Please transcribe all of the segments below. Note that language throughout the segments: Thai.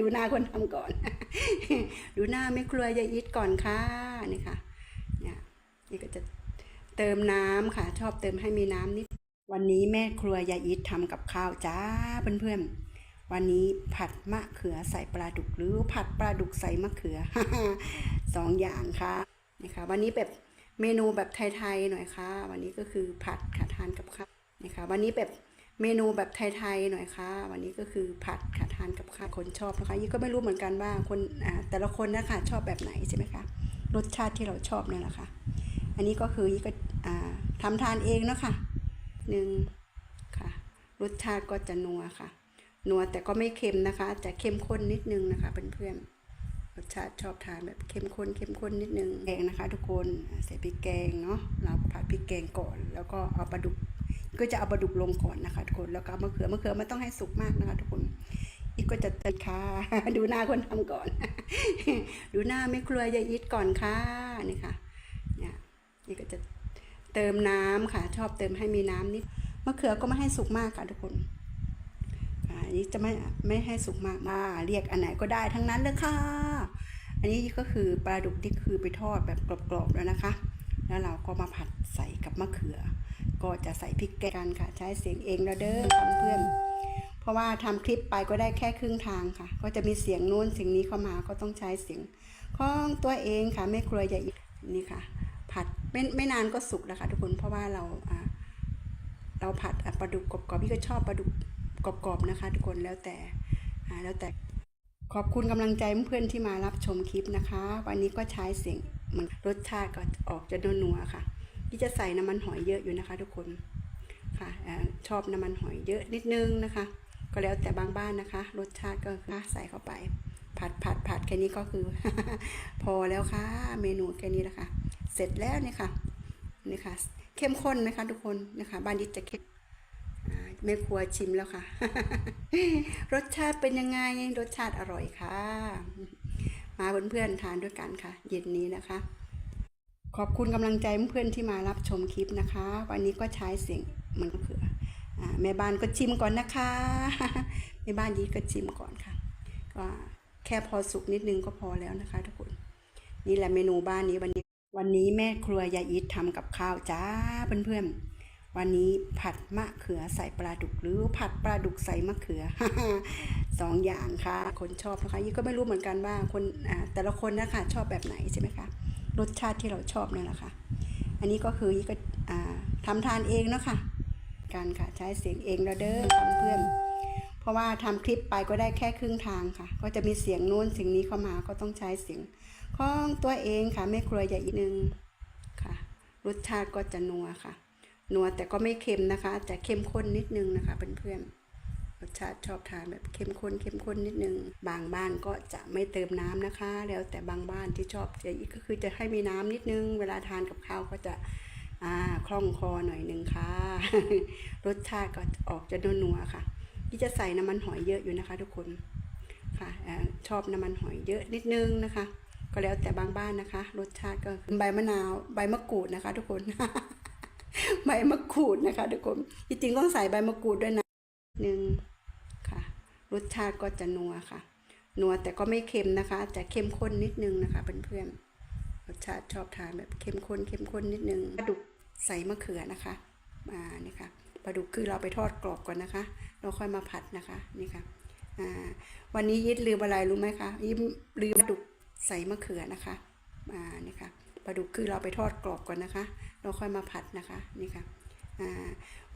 ดูหน้าคนทำก่อน ดูหน้าไม่ครัวยายอิดก่อนค่ะนี่ค่ะเนี่ยนี่ก็จะเติมน้ำค่ะ ชอบเติมให้มีน้ำนิด วันนี้แม่ครัวยายอิดทำกับข้าวจ้าเพื่อนๆวันนี้ผัดมะเขือใส่ปลาดุกหรือผัดปลาดุกใส่มะเขือสองอย่างค่ะนี่ค่ะวันนี้แบบเมนูแบบไทยๆหน่อยค่ะ วันนี้ก็คือผัดค่ะทานกับข้าวนี่ค่ะวันนี้แบบ เมนูแบบไทยๆหน่อยค่ะ วันนี้ก็คือผัดค่ะทานกับข้าวคนชอบนะคะยี่ก็ไม่รู้เหมือนกันว่าคนแต่ละคนนะคะชอบแบบไหนใช่ไหมคะรสชาติที่เราชอบนี่ยแหละค่ะ อันนี้ก็คือยี่ก็อ่าทำทานเองเนาะค่ะหนึ่งค่ะ รสชาติก็จะนัวค่ะ นัวแต่ก็ไม่เค็มนะคะ จะเข้มข้นนิดนึงนะคะเพื่อนๆรสชาติชอบทานแบบเข้มข้นเข้มข้นนิดนึงแกงนะคะ ทุกคนใส่พริกแกงเนาะเราผัดพริกแกงก่อน แล้วก็เอาปลาดุก ก็จะเอาปลาดุกลงก่อนนะคะทุกคนแล้วก็เอามะเขือมะเขือไม่ต้องให้สุกมากนะคะทุกคน อีกก็จะเติมค่ะ ดูหน้าคนทำก่อน ดูหน้าไม่ครัวยายอิดก่อนค่ะนี่ค่ะเนี่ยนี่ก็จะเติมน้ำค่ะ ชอบเติมให้มีน้ำนิดมะเขือก็ไม่ให้สุกมากค่ะทุกคนอันนี้จะไม่ไม่ให้สุกมากอ่าเรียกอันไหนก็ได้ทั้งนั้นเลยค่ะ อันนี้ก็คือปลาดุกที่คือไปทอดแบบกรอบๆแล้วนะคะ แล้วเราก็มาผัดใส่กับมะเขือ ก็จะใส่พริกแกงกันค่ะ ใช้เสียงเองแล้วเด้อค่ะเพื่อนเพราะว่าทำคลิปไปก็ได้แค่ครึ่งทางค่ะ ก็จะมีเสียงนู้นเสียงนี้เข้ามาก็ต้องใช้เสียงของตัวเองค่ะไม่ครัวใหญ่นี่ค่ะ ผัดไม่ไม่นานก็สุกแล้วค่ะทุกคนเพราะว่าเราเราผัดปลาดุกกรอบๆพี่ก็ชอบปลาดุกกรอบๆนะคะ ทุกคนแล้วแต่แล้วแต่ขอบคุณกำลังใจเพื่อนๆที่มารับชมคลิปนะคะ วันนี้ก็ใช้เสียงมันรสชาติก็ออกจะนัวๆค่ะ พี่จะใส่น้ำมันหอยเยอะอยู่นะคะ ทุกคนค่ะชอบน้ำมันหอยเยอะนิดนึงนะคะ ก็แล้วแต่บางบ้านนะคะ รสชาติก็คือใส่เข้าไป ผัดผัดผัดแค่นี้ก็คือ พอแล้วค่ะ เมนูแค่นี้แล้วค่ะเสร็จแล้วเนี่ยค่ะนี่ค่ะ เข้มข้นนะคะทุกคนนะคะ บ้านดิจะเข้มแม่ครัวชิมแล้วค่ะ รสชาติเป็นยังไงรสชาติอร่อยค่ะ มาเพื่อนๆทานด้วยกันค่ะ เย็นนี้นะคะ ขอบคุณกำลังใจเพื่อนที่มารับชมคลิปนะคะ วันนี้ก็ใช้เสียงมันก็คืออแม่บ้านก็ชิมก่อนนะคะแม่บ้านยีก็ชิมก่อนค่ะก็แค่พอสุกนิดนึงก็พอแล้วนะคะ ทุกคนนี่แหละเมนูบ้านนี้วันนี้วันนี้แม่ครัวยายอิททำกับข้าวจ้าเพื่อนๆ วันนี้ผัดมะเขือใส่ปลาดุกหรือผัดปลาดุกใส่มะเขือสองอย่างค่ะ คนชอบนะคะยี่ก็ไม่รู้เหมือนกันว่าคนแต่ละคนนะคะชอบแบบไหนใช่ไหมคะ รสชาติที่เราชอบนี่แหละค่ะ อันนี้ก็คือยี่ก็ทำทานเองเนาะค่ะ การค่ะใช้เสียงเองแล้วเด้อค่ะเพื่อน เพราะว่าทำคลิปไปก็ได้แค่ครึ่งทางค่ะ ก็จะมีเสียงนู้นเสียงนี้เข้ามาก็ต้องใช้เสียงของตัวเองค่ะไม่ครัวใหญ่อีกนึงค่ะ รสชาติก็จะนัวค่ะนัวแต่ก็ไม่เค็มนะคะ จะเข้มข้นนิดนึงนะคะเพื่อนๆ สชาติชอบทานแบบเข้มข้นเข้มข้นนิดนึง บางบ้านก็จะไม่เติมน้ำนะคะ แล้วแต่บางบ้านที่ชอบจะอีกก็คือจะให้มีน้ำนิดนึง เวลาทานกับข้าวก็จะอ่าคล่องคอหน่อยนึงค่ะ รสชาติก็ออกจะนัวๆค่ะ ที่จะใส่น้ำมันหอยเยอะอยู่นะคะ ทุกคนค่ะชอบน้ำมันหอยเยอะนิดนึงนะคะ ก็แล้วแต่บางบ้านนะคะ รสชาติก็ใบมะนาวใบมะกรูดนะคะ ทุกคนใบมะกรูดนะคะ ทุกคนจริงๆต้องใส่ใบมะกรูดด้วยนะหนึ่ง รสชาติก็จะนัวค่ะ นัวแต่ก็ไม่เค็มนะคะ จะเข้มข้นนิดนึงนะคะเพื่อนๆรสชาติชอบทานแบบเข้มข้นเข้มข้นนิดนึงปลาดุกใส่มะเขือนะคะอ่านี่ค่ะปลาดุกคือเราไปทอดกรอบก่อนนะคะ เราค่อยมาผัดนะคะนี่ค่ะอ่าวันนี้ยิดลืมอะไรรู้ไหมคะยิดลืมปลาดุกใส่มะเขือนะคะอ่านี่ค่ะปลาดุกคือเราไปทอดกรอบก่อนนะคะ เราค่อยมาผัดนะคะนี่ค่ะ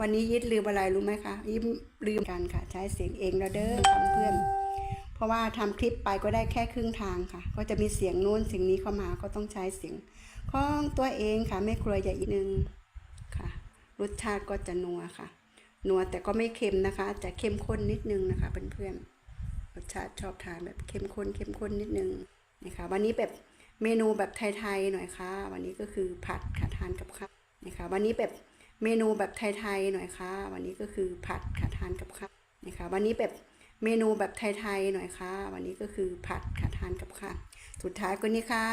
วันนี้ยิดลืมอะไรรู้ไหมคะยิดลืมกันค่ะ ใช้เสียงเองแล้วเด้อค่ะเพื่อน เพราะว่าทำคลิปไปก็ได้แค่ครึ่งทางค่ะ ก็จะมีเสียงนู้นเสียงนี้เข้ามาก็ต้องใช้เสียงของตัวเองค่ะไม่ครัวใหญ่อีกนึงค่ะ รสชาติก็จะนัวค่ะนัวแต่ก็ไม่เค็มนะคะ จะเข้มข้นนิดนึงนะคะเพื่อนๆรสชาติชอบทานแบบเข้มข้นเข้มข้นนิดนึงนะคะ วันนี้แบบเมนูแบบไทยๆหน่อยค่ะ วันนี้ก็คือผัดค่ะทานกับข้าวนะคะ วันนี้แบบ เมนูแบบไทยๆหน่อยค่ะ วันนี้ก็คือผัดค่ะทานกับข้าวนะคะวันนี้แบบเมนูแบบไทยๆหน่อยค่ะ วันนี้ก็คือผัดค่ะทานกับข้าวสุดท้ายก็นี่ค่ะ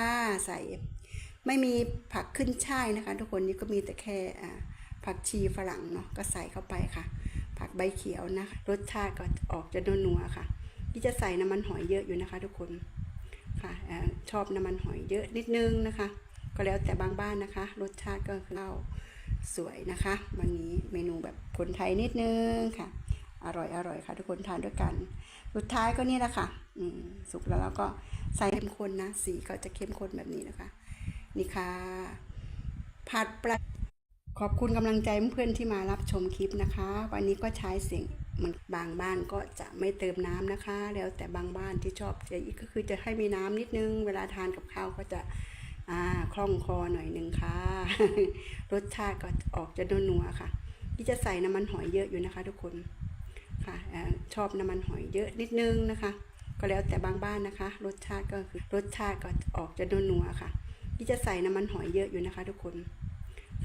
ใส่ไม่มีผักขึ้นช่ายนะคะ ทุกคนนี่ก็มีแต่แค่ผักชีฝรั่งเนาะก็ใส่เข้าไปค่ะ ผักใบเขียวนะคะรสชาติก็ออกจะนัวๆค่ะ ที่จะใส่น้ำมันหอยเยอะอยู่นะคะ ทุกคนค่ะชอบน้ำมันหอยเยอะนิดนึงนะคะ ก็แล้วแต่บางบ้านนะคะ รสชาติก็คือข้า สวยนะคะ วันนี้เมนูแบบคนไทยนิดนึงค่ะ อร่อยอร่อยค่ะ ทุกคนทานด้วยกัน สุดท้ายก็นี่แหละค่ะอืสุกแล้วเราก็ใส่เข้มข้นนะ สีก็จะเข้มข้นแบบนี้นะคะ นี่ค่ะ ผัดปลาขอบคุณกำลังใจเพื่อนๆที่มารับชมคลิปนะคะ วันนี้ก็ใช้เสียงมันบางบ้านก็จะไม่เติมน้ำนะคะ แล้วแต่บางบ้านที่ชอบจะอีกก็คือจะให้มีน้ำนิดนึง เวลาทานกับข้าวก็จะ อ่าคล่องคอหน่อยหนึ่งค่ะ รสชาติก็ออกจะนัวๆค่ะที่จะใส่น้ำมันหอยเยอะอยู่นะคะ ทุกคนค่ะอชอบน้ำมันหอยเยอะนิดนึงนะคะ ก็แล้วแต่บางบ้านนะคะ รสชาติก็คือรสชาติก็ออกจะนัวๆค่ะที่จะใส่น้ำมันหอยเยอะอยู่นะคะ ทุกคน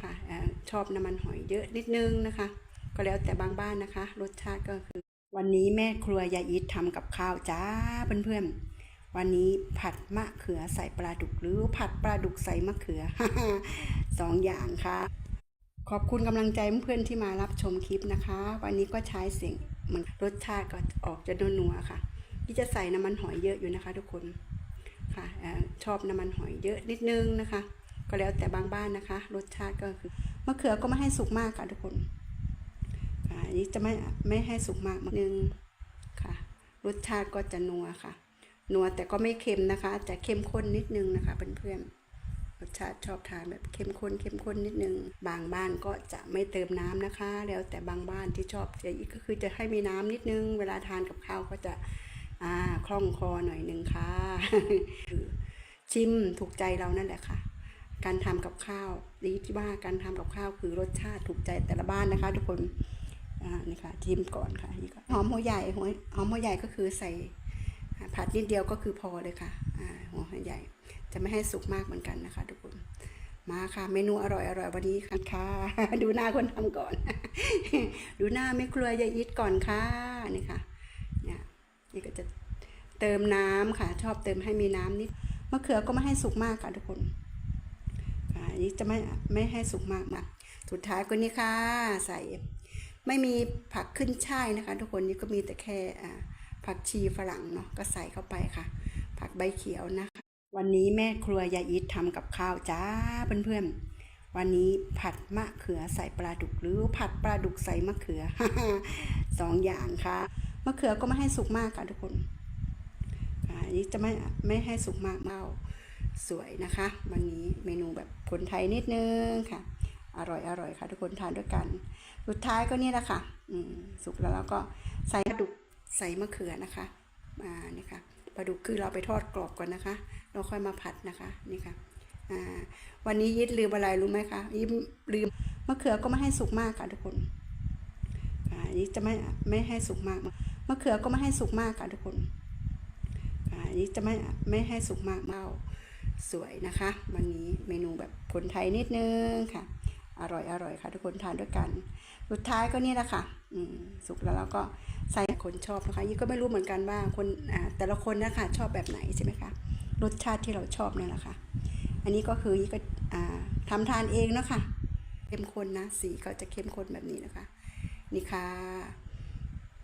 ค่ะอชอบน้ำมันหอยเยอะนิดนึงนะคะ ก็แล้วแต่บางบ้านนะคะ รสชาติก็คือ วันนี้แม่ครัวยายอีททำกับข้าวจ้าเพื่อนๆ วันนี้ผัดมะเขือใส่ปลาดุกหรือผัดปลาดุกใส่มะเขือสองอย่างค่ะ ขอบคุณกำลังใจเพื่อนที่มารับชมคลิปนะคะ วันนี้ก็ใช้เสียงมันรสชาติก็ออกจะนัวๆค่ะ ที่จะใส่น้ำมันหอยเยอะอยู่นะคะ ทุกคนค่ะชอบน้ำมันหอยเยอะนิดนึงนะคะ ก็แล้วแต่บางบ้านนะคะ รสชาติก็คือมะเขือก็ไม่ให้สุกมากค่ะทุกคนอ่าอันนี้จะไม่ไม่ให้สุกมากนิดนึงค่ะ รสชาติก็จะนัวค่ะ นัวแต่ก็ไม่เค็มนะคะ จะเข้มข้นนิดนึงนะคะเพื่อนๆรสชาติชอบทานแบบเข้มข้นเข้มข้นนิดนึง บางบ้านก็จะไม่เติมน้ำนะคะ แล้วแต่บางบ้านที่ชอบจะอีกก็คือจะให้มีน้ำนิดนึง เวลาทานกับข้าวก็จะอ่าคล่องคอหน่อยนึงค่ะคือชิมถูกใจเรานั่นแหละค่ะ การทำกับข้าวดีที่ว่าการทำกับข้าวคือรสชาติถูกใจแต่ละบ้านนะคะ ทุกคนอ่านี่ค่ะชิมก่อนค่ะนี่ก็หอมหัวใหญ่หอมหัวใหญ่ก็คือใส่ ผัดนิดเดียวก็คือพอเลยค่ะอ่าหัวใหญ่ จะไม่ให้สุกมากเหมือนกันนะคะ ทุกคนมาค่ะ เมนูอร่อยอร่อยวันนี้ค่ะค่ะ ดูหน้าคนทำก่อน ดูหน้าไม่ครัวยายอิทก่อนค่ะนี่ค่ะเนี่ยนี่ก็จะเติมน้ำค่ะ ชอบเติมให้มีน้ำนิดมะเขือก็ไม่ให้สุกมากค่ะทุกคนค่ะอันนี้จะไม่ไม่ให้สุกมากนะสุดท้ายก็นี่ค่ะ ใส่ไม่มีผักขึ้นช่ายนะคะ ทุกคนนี่ก็มีแต่แค่อ่า ผักชีฝรั่งเนาะก็ใส่เข้าไปค่ะ ผักใบเขียวนะคะ วันนี้แม่ครัวยายอีททำกับข้าวจ้าเพื่อนๆ วันนี้ผัดมะเขือใส่ปลาดุกหรือผัดปลาดุกใส่มะเขือสองอย่างค่ะ มะเขือก็ไม่ให้สุกมากค่ะทุกคนอันนี้จะไม่ไม่ให้สุกมากเมาสวยนะคะ วันนี้เมนูแบบคนไทยนิดนึงค่ะ อร่อยอร่อยค่ะ ทุกคนทานด้วยกัน สุดท้ายก็นี่แหละค่ะ อืมสุกแล้วเราก็ใส่ปลาดุก ใส่มะเขือนะคะอ่านี่ค่ะปลาดุกคือเราไปทอดกรอบก่อนนะคะ เราค่อยมาผัดนะคะนี่ค่ะวันนี้ยิดลืมอะไรรู้ไหมคะยิดลืมมะเขือก็ไม่ให้สุกมากค่ะทุกคนอันนี้จะไม่ไม่ให้สุกมากมะเขือก็ไม่ให้สุกมากค่ะทุกคนอันนี้จะไม่ไม่ให้สุกมากเมาสวยนะคะ วันนี้เมนูแบบคนไทยนิดนึงค่ะ อร่อยอร่อยค่ะทุกคนทานด้วยกัน สุดท้ายก็นี่แหละค่ะอืสุกแล้วเราก็ใส่คนชอบนะคะยี่ก็ไม่รู้เหมือนกันว่าคนแต่ละคนนะคะชอบแบบไหนใช่ไหมคะรสชาติที่เราชอบเนี่ยแหละค่ะ อันนี้ก็คือยี่ก็อ่าทำทานเองเนาะค่ะเข้มข้นนะสีก็จะเข้มข้นแบบนี้นะคะ นี่ค่ะ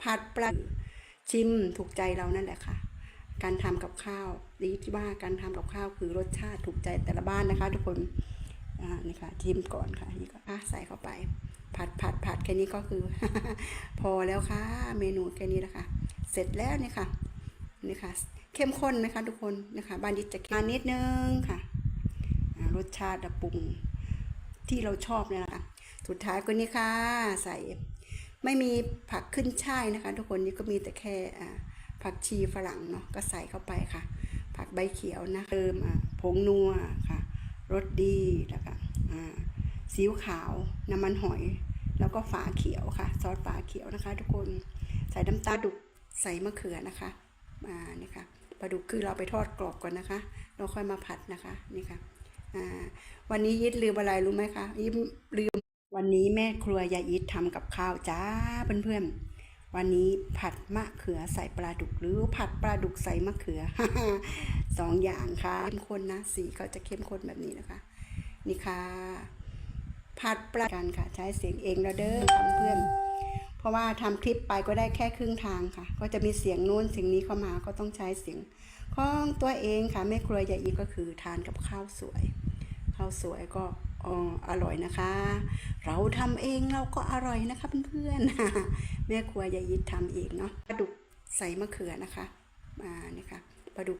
ผัดปลาชิมถูกใจเรานั่นแหละค่ะ การทำกับข้าวดีที่ว่าการทำกับข้าวคือรสชาติถูกใจแต่ละบ้านนะคะ ทุกคน อ่านี่ค่ะชิมก่อนค่ะนี่ก็ใส่เข้าไป ผัดผัดผัดแค่นี้ก็คือ พอแล้วค่ะ เมนูแค่นี้นะคะ เสร็จแล้วนี่ค่ะนี่ค่ะ เข้มข้นไหมคะทุกคนนะคะบานนี้จะมานิดนึงค่ะรสชาติปรุงที่เราชอบเนี่ยนะคะสุดท้ายก็นี่ค่ะ ใส่ไม่มีผักขึ้นช่ายนะคะ ทุกคนนี่ก็มีแต่แค่ผักชีฝรั่งเนาะก็ใส่เข้าไปค่ะ ผักใบเขียวนะเติมผงนัวค่ะ รสดีแล้วก็อ่าซีอิ๊วขาวน้ำมันหอย แล้วก็ฝาเขียวค่ะ ซอสฝาเขียวนะคะ ทุกคนใส่น้ำตาลดุกใส่มะเขือนะคะอ่านี่ค่ะปลาดุกคือเราไปทอดกรอบก่อนนะคะ เราค่อยมาผัดนะคะนี่ค่ะวันนี้ยิดลืมอะไรรู้ไหมคะยิดลืมวันนี้แม่ครัวยายอิททำกับข้าวจ้าเพื่อนๆ วันนี้ผัดมะเขือใส่ปลาดุกหรือผัดปลาดุกใส่มะเขือสองอย่างค่ะเข้มข้นนะสีก็จะเข้มข้นแบบนี้นะคะ นี่ค่ะ ผัดปลากันค่ะ ใช้เสียงเองแล้วเด้อค่ะเพื่อน เพราะว่าทำคลิปไปก็ได้แค่ครึ่งทางค่ะ ก็จะมีเสียงโน้นเสียงนี้เข้ามาก็ต้องใช้เสียงของตัวเองค่ะแม่ครัวยายอีก็คือทานกับข้าวสวยข้าวสวยก็ อ๋ออร่อยนะคะ เราทำเองเราก็อร่อยนะคะเพื่อนๆแม่ครัวยายิททำเองเนาะกระดุกใส่มะเขือนะคะมานี่ค่ะ